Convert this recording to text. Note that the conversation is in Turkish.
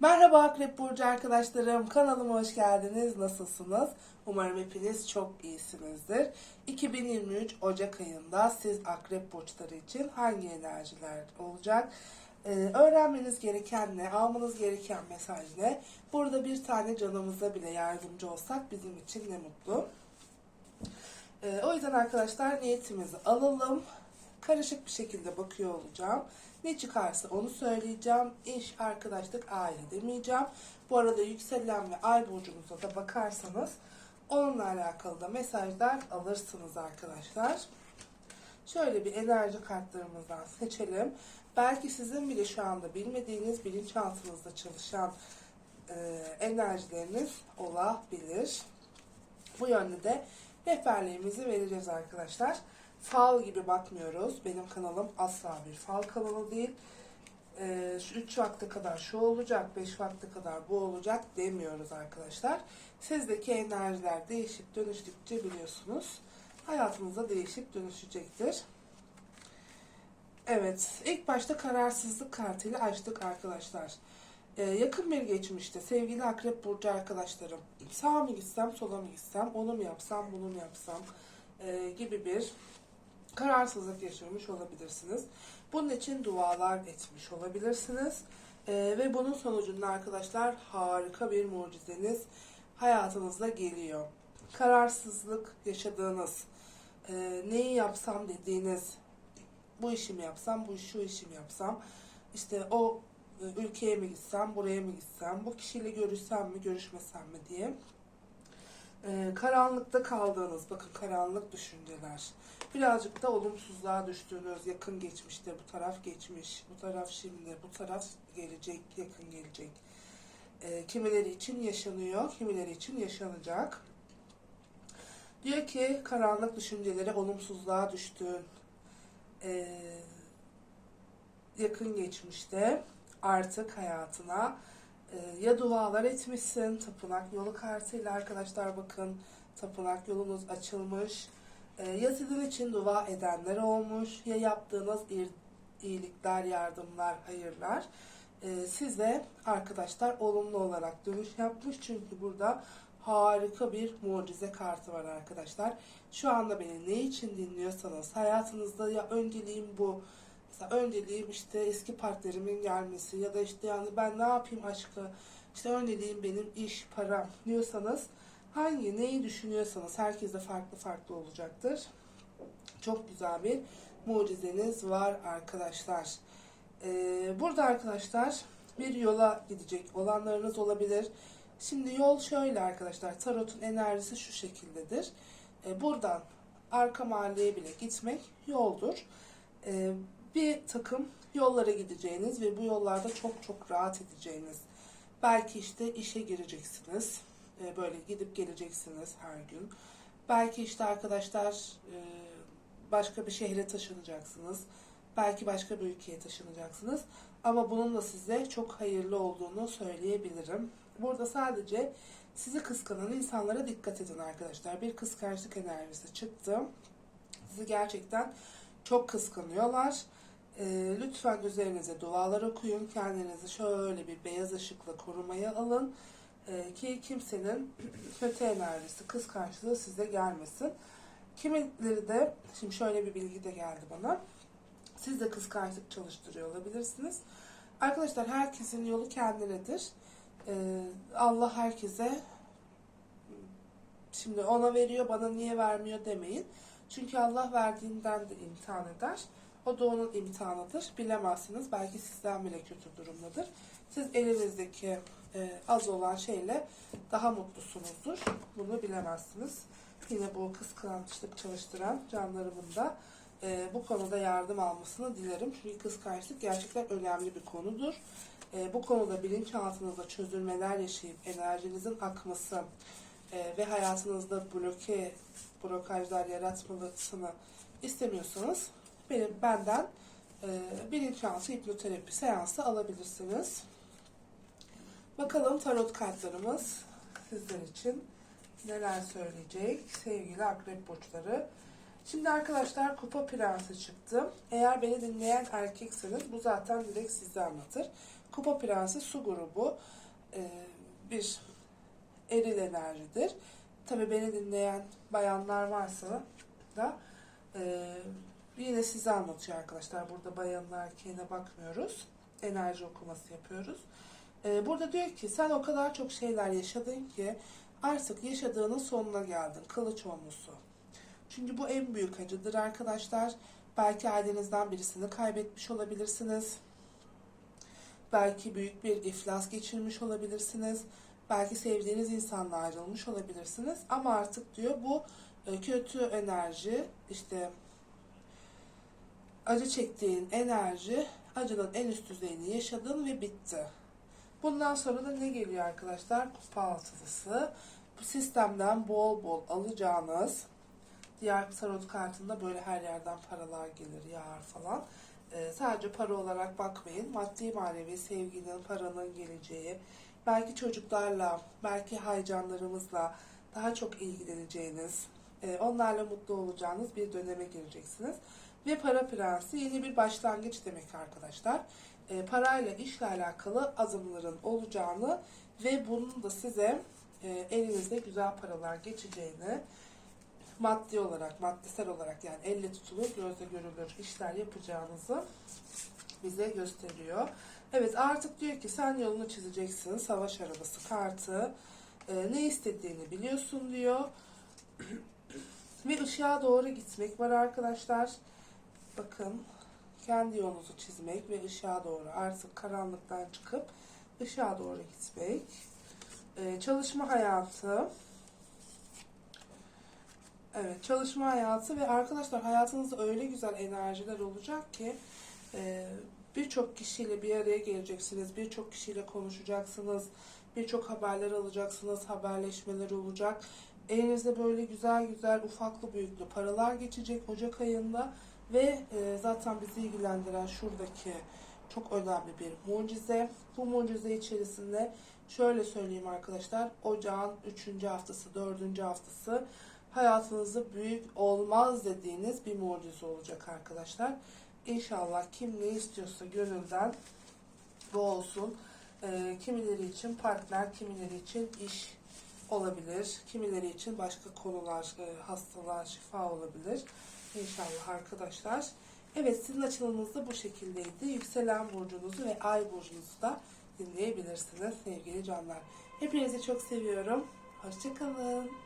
Merhaba Akrep Burcu arkadaşlarım. Kanalıma hoş geldiniz. Nasılsınız? Umarım hepiniz çok iyisinizdir. 2023 Ocak ayında siz Akrep Burçları için hangi enerjiler olacak? Ee, öğrenmeniz gereken ne? Almanız gereken mesaj ne? Burada bir tane canımıza bile yardımcı olsak bizim için ne mutlu. Ee, o yüzden arkadaşlar niyetimizi alalım. Karışık bir şekilde bakıyor olacağım. Ne çıkarsa onu söyleyeceğim. İş, arkadaşlık, aile demeyeceğim. Bu arada yükselen ve ay burcunuza da bakarsanız onunla alakalı da mesajlar alırsınız arkadaşlar. Şöyle bir enerji kartlarımızdan seçelim. Belki sizin bile şu anda bilmediğiniz bilinçaltınızda çalışan e, enerjileriniz olabilir. Bu yönde de rehberliğimizi vereceğiz arkadaşlar. Fal gibi bakmıyoruz. Benim kanalım asla bir fal kanalı değil. Ee, şu 3 vakte kadar şu olacak, 5 vakte kadar bu olacak demiyoruz arkadaşlar. Sizdeki enerjiler değişip dönüştükçe biliyorsunuz. Hayatınızda değişip dönüşecektir. Evet, ilk başta kararsızlık kartıyla açtık arkadaşlar. Ee, yakın bir geçmişte sevgili Akrep Burcu arkadaşlarım sağ mı gitsem sola mı gitsem onu mu yapsam bunu mu yapsam e, gibi bir kararsızlık yaşamış olabilirsiniz. Bunun için dualar etmiş olabilirsiniz. Ee, ve bunun sonucunda arkadaşlar harika bir mucizeniz hayatınızda geliyor. Kararsızlık yaşadığınız, e, neyi yapsam dediğiniz, bu işi mi yapsam, bu şu işi mi yapsam, işte o e, ülkeye mi gitsem, buraya mı gitsem, bu kişiyle görüşsem mi, görüşmesem mi diye ee, karanlıkta kaldığınız, bakın karanlık düşünceler, birazcık da olumsuzluğa düştüğünüz, yakın geçmişte bu taraf geçmiş, bu taraf şimdi, bu taraf gelecek, yakın gelecek. Ee, kimileri için yaşanıyor, kimileri için yaşanacak. Diyor ki karanlık düşüncelere, olumsuzluğa düştüğün, ee, yakın geçmişte artık hayatına ya dualar etmişsin, tapınak yolu kartıyla arkadaşlar bakın tapınak yolunuz açılmış. Ee, ya sizin için dua edenler olmuş, ya yaptığınız iyilikler, yardımlar, hayırlar e, size arkadaşlar olumlu olarak dönüş yapmış. Çünkü burada harika bir mucize kartı var arkadaşlar. Şu anda beni ne için dinliyorsanız hayatınızda ya önceliğim bu, Mesela önceliğim işte eski partnerimin gelmesi ya da işte yani ben ne yapayım aşkı, işte önceliğim benim iş, param diyorsanız hangi, neyi düşünüyorsanız herkes de farklı farklı olacaktır. Çok güzel bir mucizeniz var arkadaşlar. Ee, burada arkadaşlar bir yola gidecek olanlarınız olabilir. Şimdi yol şöyle arkadaşlar. Tarot'un enerjisi şu şekildedir. Ee, buradan arka mahalleye bile gitmek yoldur. Ee, takım yollara gideceğiniz ve bu yollarda çok çok rahat edeceğiniz. Belki işte işe gireceksiniz. E, böyle gidip geleceksiniz her gün. Belki işte arkadaşlar e, başka bir şehre taşınacaksınız. Belki başka bir ülkeye taşınacaksınız. Ama bunun da size çok hayırlı olduğunu söyleyebilirim. Burada sadece sizi kıskanan insanlara dikkat edin arkadaşlar. Bir kıskançlık enerjisi çıktı. Sizi gerçekten çok kıskanıyorlar. E, lütfen üzerinize dualar okuyun. Kendinizi şöyle bir beyaz ışıkla korumaya alın. E, ki kimsenin kötü enerjisi, kıskançlığı size gelmesin. Kimileri de, şimdi şöyle bir bilgi de geldi bana. Siz de kıskançlık çalıştırıyor olabilirsiniz. Arkadaşlar herkesin yolu kendinedir. E, Allah herkese şimdi ona veriyor, bana niye vermiyor demeyin. Çünkü Allah verdiğinden de imtihan eder. O onun imtihanıdır. Bilemezsiniz. Belki sizden bile kötü durumdadır. Siz elinizdeki e, az olan şeyle daha mutlusunuzdur. Bunu bilemezsiniz. Yine bu kıskançlık çalıştıran canlarımın da e, bu konuda yardım almasını dilerim. Çünkü kıskançlık gerçekten önemli bir konudur. E, bu konuda bilinçaltınızda çözülmeler yaşayıp enerjinizin akması e, ve hayatınızda bloke, blokajlar yaratmalısını istemiyorsanız benim benden e, bilinçaltı hipnoterapi seansı alabilirsiniz. Bakalım tarot kartlarımız sizler için neler söyleyecek sevgili akrep burçları. Şimdi arkadaşlar kupa prensi çıktı. Eğer beni dinleyen erkekseniz bu zaten direkt size anlatır. Kupa Prensi su grubu e, bir eril enerjidir. Tabii beni dinleyen bayanlar varsa da e, size anlatıyor arkadaşlar. Burada bayanın erkeğine bakmıyoruz. Enerji okuması yapıyoruz. E, burada diyor ki sen o kadar çok şeyler yaşadın ki artık yaşadığının sonuna geldin. Kılıç onlusu. Çünkü bu en büyük acıdır arkadaşlar. Belki ailenizden birisini kaybetmiş olabilirsiniz. Belki büyük bir iflas geçirmiş olabilirsiniz. Belki sevdiğiniz insanla ayrılmış olabilirsiniz. Ama artık diyor bu e, kötü enerji, işte acı çektiğin enerji, acının en üst düzeyini yaşadın ve bitti. Bundan sonra da ne geliyor arkadaşlar? Kupa altılısı. Bu sistemden bol bol alacağınız, diğer tarot kartında böyle her yerden paralar gelir, yağar falan. Ee, sadece para olarak bakmayın. Maddi manevi sevginin, paranın geleceği, belki çocuklarla, belki haycanlarımızla daha çok ilgileneceğiniz, onlarla mutlu olacağınız bir döneme gireceksiniz. Ve para prensi yeni bir başlangıç demek arkadaşlar. E, parayla, işle alakalı adımların olacağını ve bunun da size e, elinizde güzel paralar geçeceğini, maddi olarak, maddesel olarak yani elle tutulur, gözle görülür işler yapacağınızı bize gösteriyor. Evet artık diyor ki sen yolunu çizeceksin. Savaş arabası kartı. Ee, ne istediğini biliyorsun diyor. Ve ışığa doğru gitmek var arkadaşlar. Bakın kendi yolunuzu çizmek ve ışığa doğru artık karanlıktan çıkıp ışığa doğru gitmek. Ee, çalışma hayatı. Evet, çalışma hayatı ve arkadaşlar hayatınızda öyle güzel enerjiler olacak ki e, birçok kişiyle bir araya geleceksiniz, birçok kişiyle konuşacaksınız, birçok haberler alacaksınız, haberleşmeler olacak. Elinizde böyle güzel güzel ufaklı büyüklü paralar geçecek Ocak ayında ve e, zaten bizi ilgilendiren şuradaki çok önemli bir mucize. Bu mucize içerisinde şöyle söyleyeyim arkadaşlar, ocağın 3. haftası, 4. haftası hayatınızda büyük olmaz dediğiniz bir mucize olacak arkadaşlar. İnşallah kim ne istiyorsa gönülden bu olsun. Ee, kimileri için partner, kimileri için iş olabilir. Kimileri için başka konular, e, hastalığa şifa olabilir. İnşallah arkadaşlar. Evet sizin açılımınız da bu şekildeydi. Yükselen burcunuzu ve ay burcunuzu da dinleyebilirsiniz sevgili canlar. Hepinizi çok seviyorum. Hoşçakalın.